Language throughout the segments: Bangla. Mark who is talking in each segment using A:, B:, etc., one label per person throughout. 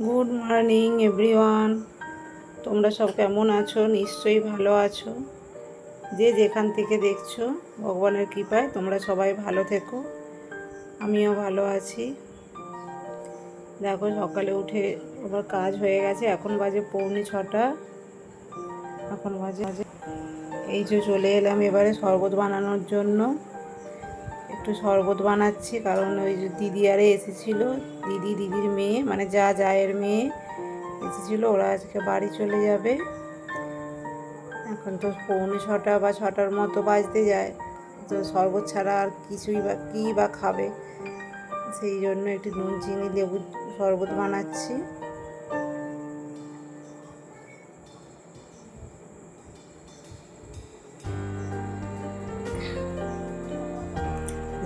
A: গুড মর্নিং এভরিওয়ান তোমরা সব কেমন আছো? নিশ্চয়ই ভালো আছো। যে যেখান থেকে দেখছ, ভগবানের কৃপায় তোমরা সবাই ভালো থেকো। আমিও ভালো আছি। দেখো, সকালে উঠে আবার কাজ হয়ে গেছে। এখন বাজে পৌনে ছটা। এখন বাজে এই যে চলে এলাম এবারে শরবত বানানোর জন্য। একটু শরবত বানাচ্ছি, কারণ ওই যে দিদি আরে এসেছিল, দিদি, দিদির মেয়ে মানে যা জায়ের মেয়ে এসেছিল, ওরা আজকে বাড়ি চলে যাবে। এখন তো পৌনে ছটা বা ছটার মতো বাজতে যায়, তো শরবত ছাড়া আর কিছুই বা কী বা খাবে? সেই জন্য একটু নুন, চিনি লেবু শরবত বানাচ্ছি।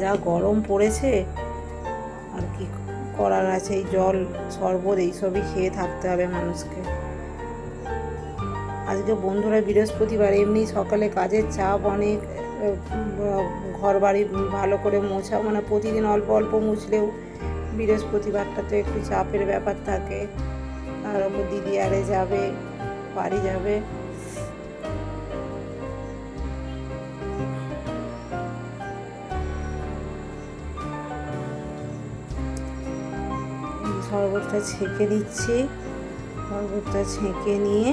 A: যা গরম পড়েছে, আর কি করার আছে? এই জল, শরবত এইসবই খেয়ে থাকতে হবে মানুষকে। আজকে বন্ধুরা বৃহস্পতিবার, এমনি সকালে কাজের চাপ অনেক ঘর বাড়ি ভালো করে মোছা মানে প্রতিদিন অল্প অল্প মুছলেও বৃহস্পতিবারটা তো একটু চাপের ব্যাপার থাকে। আর দিদি আরে যাবে, বাড়ি যাবে। শরবতটা ছেঁকে দিচ্ছি। শরবতটা ছেঁকে নিয়ে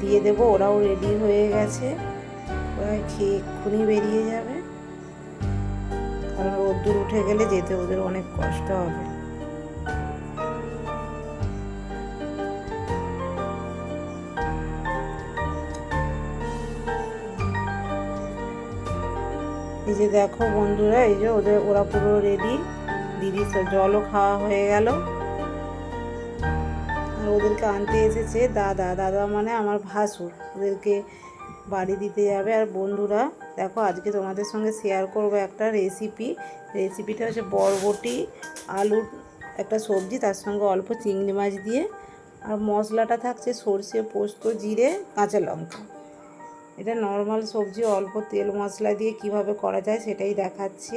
A: দিয়ে দেবো, ওরাও রেডি হয়ে গেছে। ওরা খেয়ে এক্ষুনি বেরিয়ে যাবে। কারণ রোদ্দুর উঠে গেলে যেতে ওদের অনেক কষ্ট হবে। এই যে দেখো বন্ধুরা, এই যে ওদের, ওরা পুরো রেডি দিদি, জলও খাওয়া হয়ে গেল। ওদেরকে আনতে এসেছে দাদা দাদা মানে আমার ভাসুর। ওদেরকে বাড়ি দিতে যাবে। আর বন্ধুরা, দেখো আজকে তোমাদের সঙ্গে শেয়ার করব একটা রেসিপি রেসিপিটা হচ্ছে বরবটি আলুর একটা সবজি, তার সঙ্গে অল্প চিংড়ি মাছ দিয়ে। আর মশলাটা থাকছে সর্ষে, পোস্ত, জিরে, কাঁচা লঙ্কা। এটা নর্মাল সবজি, অল্প তেল মশলা দিয়ে কীভাবে করা যায় সেটাই দেখাচ্ছি।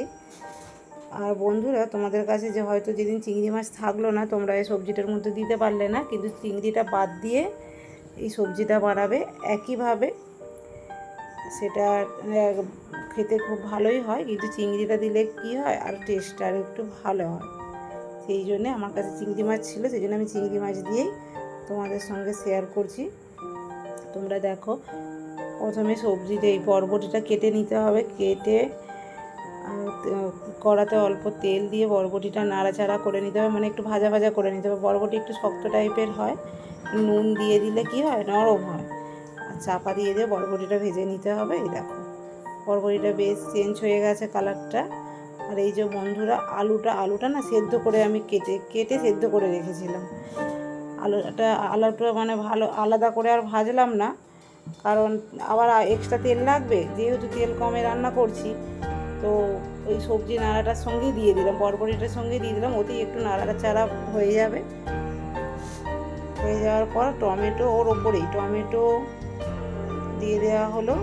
A: আর বন্ধুরা, তোমাদের কাছে যে হয়তো যেদিন চিংড়ি মাছ থাকল না, তোমরা এই সবজিটার মধ্যে দিতে পারলে না, কিন্তু চিংড়িটা বাদ দিয়ে এই সবজিটা বানাবে একইভাবে। সেটা খেতে খুব ভালোই হয়, কিন্তু চিংড়িটা দিলে কি হয়, আর টেস্টটা আর একটু ভালো হয়। সেই জন্যে আমার কাছে চিংড়ি মাছ ছিল, সেই জন্য আমি চিংড়ি মাছ দিয়েই তোমাদের সঙ্গে শেয়ার করছি। তোমরা দেখো, প্রথমে সবজিটা এই বরবটিটা কেটে নিতে হবে, কেটে কড়াতে অল্প তেল দিয়ে বরবটিটা নাড়াচাড়া করে নিতে হবে। মানে একটু ভাজা ভাজা করে নিতে হবে। বরবটি একটু শক্ত টাইপের হয়। নুন দিয়ে দিলে কি হয়? নরম হয়। আর চাপা দিয়ে দিয়ে বরবটিটা ভেজে নিতে হবে। এই দেখো। বরবটিটা বেশ চেঞ্জ হয়ে গেছে কালারটা। আর এই যে বন্ধুরা, আলুটা আলুটা না সেদ্ধ করে আমি কেটে কেটে সেদ্ধ করে রেখেছিলাম। আলুটা আলুটা মানে ভালো, আলাদা করে আর ভাজলাম না। কারণ আবার এক্সট্রা তেল লাগবে। যেহেতু তেল কমে রান্না করছি তো ওই সবজি নাড়াটার সঙ্গেই দিয়ে দিলাম, বরবটিটার সঙ্গে দিয়ে দিলাম, ওতেই একটু নাড়াটা চাড়া হয়ে যাবে। হয়ে যাওয়ার পর টমেটো ওর ওপরেই, টমেটো দিয়ে দেওয়া হলো।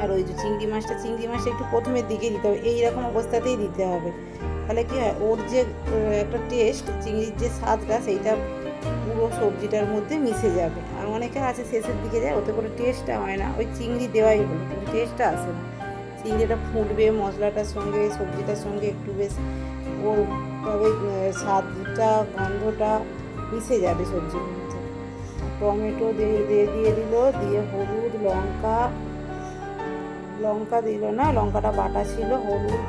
A: আর ওই যে চিংড়ি মাছটা চিংড়ি মাছটা একটু প্রথমের দিকে দিতে হবে এইরকম অবস্থাতেই দিতে হবে। তাহলে কি হয়, ওর যে একটা টেস্ট চিংড়ির যে স্বাদটা, সেইটা পুরো সবজিটার মধ্যে মিশে যাবে। আর অনেকে আছে, শেষের দিকে যায়, ওতে করে টেস্টটা হয় না। ওই চিংড়ি দেওয়াই হলো, কিন্তু টেস্টটা আসে না। চিংড়িটা ফুটবে মশলাটার সঙ্গে, সবজিটার সঙ্গে একটু বেশ ওর তবে স্বাদটা, গন্ধটা মিশে যাবে সবজির মধ্যে। টমেটো দিয়ে দিয়ে দিয়ে দিল, দিয়ে হলুদ, লঙ্কা লঙ্কা দিল না, লঙ্কাটা বাটা ছিল, হলুদ,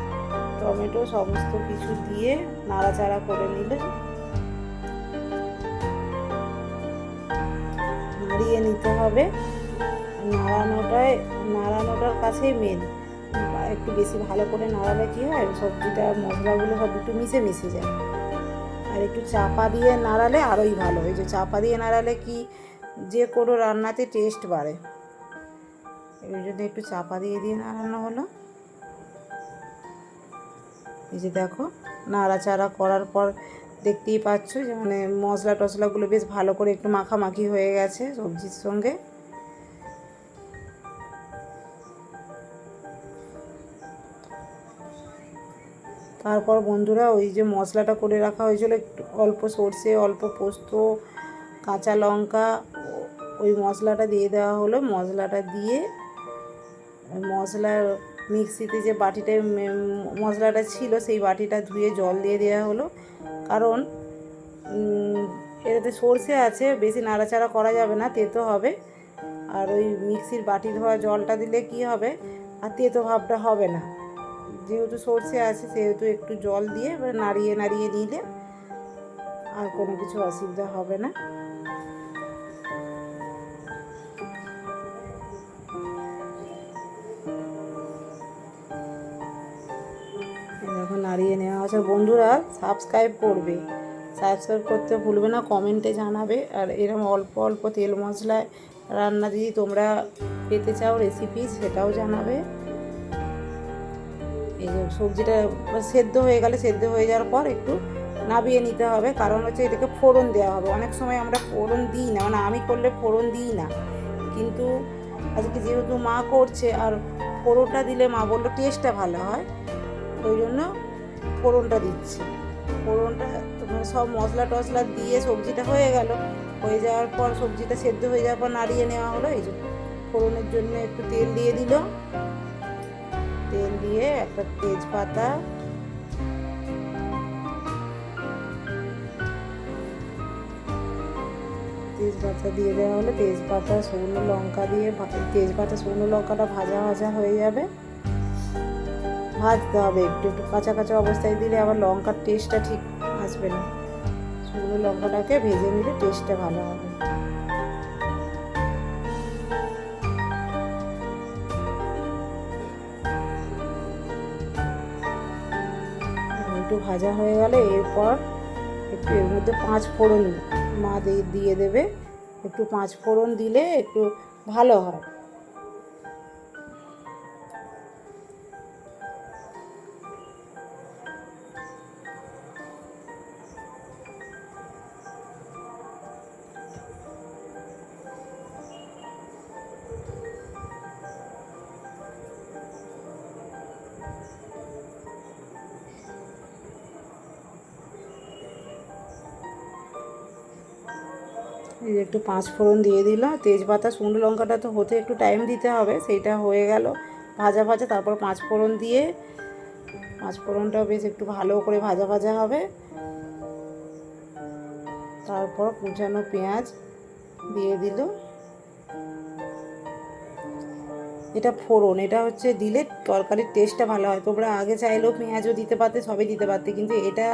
A: টমেটো সমস্ত কিছু দিয়ে নাড়াচাড়া করে নিলে। নাড়িয়ে নিতে হবে। নাড়ানোটায়, নাড়ানোটার কাছেই মেন একটু বেশি ভালো করে নাড়ালে কী হয়? সবজিটা, মশলাগুলো সব একটু মিশে মিশে যায়। আর একটু চাপা দিয়ে নাড়ালে আরোই ভালো। এই যে চাপা দিয়ে নাড়ালে কি যে কোনো রান্নাতে টেস্ট বাড়ে। এই জন্য একটু চাপা দিয়ে দিয়ে নাড়ানো হলো। এই যে দেখো, নাড়াচাড়া করার পর দেখতেই পাচ্ছ যে মানে মশলা টশলাগুলো বেশ ভালো করে একটু মাখামাখি হয়ে গেছে সবজির সঙ্গে। তারপর বন্ধুরা ওই যে মশলাটা করে রাখা হয়েছিল একটু অল্প সর্ষে, অল্প পোস্ত, কাঁচা লঙ্কা, ওই মশলাটা দিয়ে দেওয়া হলো। মশলাটা দিয়ে ওই মশলার মিক্সিতে যে বাটিতে মে- মশলাটা ছিল সেই বাটিটা ধুয়ে জল দিয়ে দেওয়া হলো। কারণ এটাতে সর্ষে আছে, বেশি নাড়াচাড়া করা যাবে না, তেতো হবে। আর ওই মিক্সির বাটি ধোয়া জলটা দিলে কি হবে? আর তেতো ভাবটা হবে না। যেহেতু সর্ষে আছে, সেহেতু একটু জল দিয়ে এবার নাড়িয়ে নাড়িয়ে নিলে আর কোনো কিছু অসুবিধা হবে না। দেখো, নাড়িয়ে নেওয়া আছে। বন্ধুরা সাবস্ক্রাইব করবে। সাবস্ক্রাইব করতে ভুলবে না কমেন্টে জানাবে। আর এরকম অল্প অল্প তেল মশলায় রান্না যদি তোমরা পেতে চাও রেসিপি সেটাও জানাবে। এই যে সবজিটা সেদ্ধ হয়ে গেলে সেদ্ধ হয়ে যাওয়ার পর একটু নাবিয়ে নিতে হবে। কারণ হচ্ছে এটাকে ফোড়ন দেওয়া হবে। অনেক সময় আমরা ফোড়ন দিই না মানে আমি করলে ফোড়ন দিই না। কিন্তু আজকে যেহেতু মা করছে আর ফোড়নটা দিলে মা বলল টেস্টটা ভালো হয়, ওই জন্য ফোড়নটা দিচ্ছি। ফোড়নটা মানে সব মশলা টশলা দিয়ে সবজিটা হয়ে গেল। হয়ে যাওয়ার পর সবজিটা সেদ্ধ হয়ে যাওয়ার পর নাড়িয়ে নেওয়া হলো। এই ফোড়নের জন্য একটু তেল দিয়ে দিল। তেল দিয়ে একটা তেজপাতা। তেজপাতা দিয়ে দেওয়া হলো তেজপাতা, শুকনো লঙ্কা দিয়ে তেজপাতা, শুকনো লঙ্কাটা ভাজা ভাজা হয়ে যাবে। ভাজতে হবে একটু একটু কাঁচা কাঁচা অবস্থায় দিলে আবার লঙ্কার টেস্টটা ঠিক আসবে না। শুকনো লঙ্কাটাকে ভেজে নিলে টেস্টটা ভালো হবে। একটু ভাজা হয়ে গেলে এরপর একটু এর মধ্যে পাঁচ ফোড়ন মা দিয়ে দিয়ে দেবে। একটু পাঁচ ফোড়ন দিলে একটু ভালো হয়। এই যে একটু পাঁচ ফোড়ন দিয়ে দিলাম তেজপাতা, শুকনো লঙ্কাটা তো হতে একটু টাইম দিতে হবে, সেইটা হয়ে গেল। ভাজা ভাজা, তারপর পাঁচ ফোড়ন দিয়ে, পাঁচ ফোড়নটাও বেশ একটু ভালো করে ভাজা ভাজা হবে। তারপর কুচানো পেঁয়াজ দিয়ে দিল। এটা ফোড়ন, এটা হচ্ছে দিলে তরকারির টেস্টটা ভালো হয়। তোমরা আগে চাইলেও পেঁয়াজও দিতে পারতে, সবই দিতে পারতে, কিন্তু এটা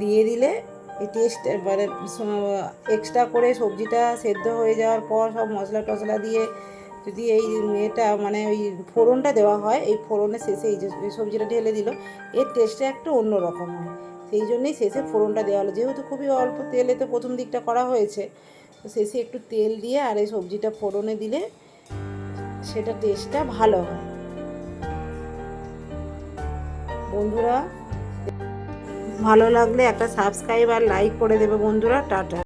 A: দিয়ে দিলে এই টেস্ট মানে এক্সট্রা করে সবজিটা সেদ্ধ হয়ে যাওয়ার পর সব মশলা টশলা দিয়ে যদি এই এটা মানে ওই ফোড়নটা দেওয়া হয়, এই ফোড়নের শেষে এই যে সবজিটা ঢেলে দিল, এর টেস্টটা একটু অন্য রকম হয়। সেই জন্যই শেষে ফোড়নটা দেওয়া হলো। যেহেতু খুবই অল্প তেলে তো প্রথম দিকটা করা হয়েছে, তো শেষে একটু তেল দিয়ে আর এই সবজিটা ফোড়নে দিলে সেটা টেস্টটা ভালো হয়। বন্ধুরা ভালো লাগলে একটা সাবস্ক্রাইব আর লাইক করে দেবে বন্ধুরা টাটা।